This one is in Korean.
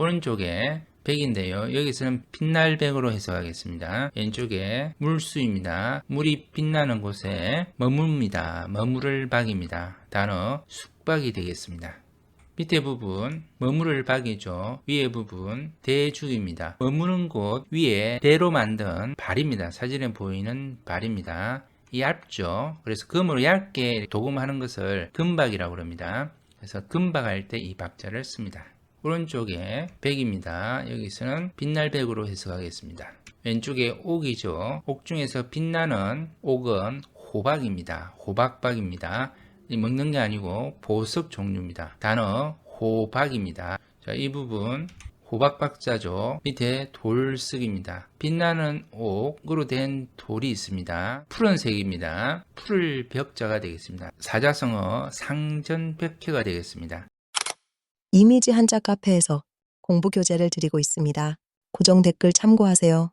오른쪽에 백인데요. 여기서는 빛날 백으로 해석하겠습니다. 왼쪽에 물수입니다. 물이 빛나는 곳에 머뭅니다. 머무를 박입니다. 단어 숙박이 되겠습니다. 밑에 부분 머무를 박이죠. 위에 부분 대죽입니다. 머무는 곳 위에 대로 만든 발입니다. 사진에 보이는 발입니다. 얇죠. 그래서 금으로 얇게 도금하는 것을 금박이라고 합니다. 그래서 금박할 때 이 박자를 씁니다. 오른쪽에 백입니다. 여기서는 빛날백으로 해석하겠습니다. 왼쪽에 옥이죠. 옥 중에서 빛나는 옥은 호박입니다. 호박박입니다. 이 먹는 게 아니고 보석 종류입니다. 단어 호박입니다. 자, 이 부분 호박 박자죠. 밑에 돌쓰기입니다. 빛나는 옥으로 된 돌이 있습니다. 푸른색입니다. 풀을 벽자가 되겠습니다. 사자성어 상전벽해가 되겠습니다. 이미지 한자 카페에서 공부 교재를 드리고 있습니다. 고정 댓글 참고하세요.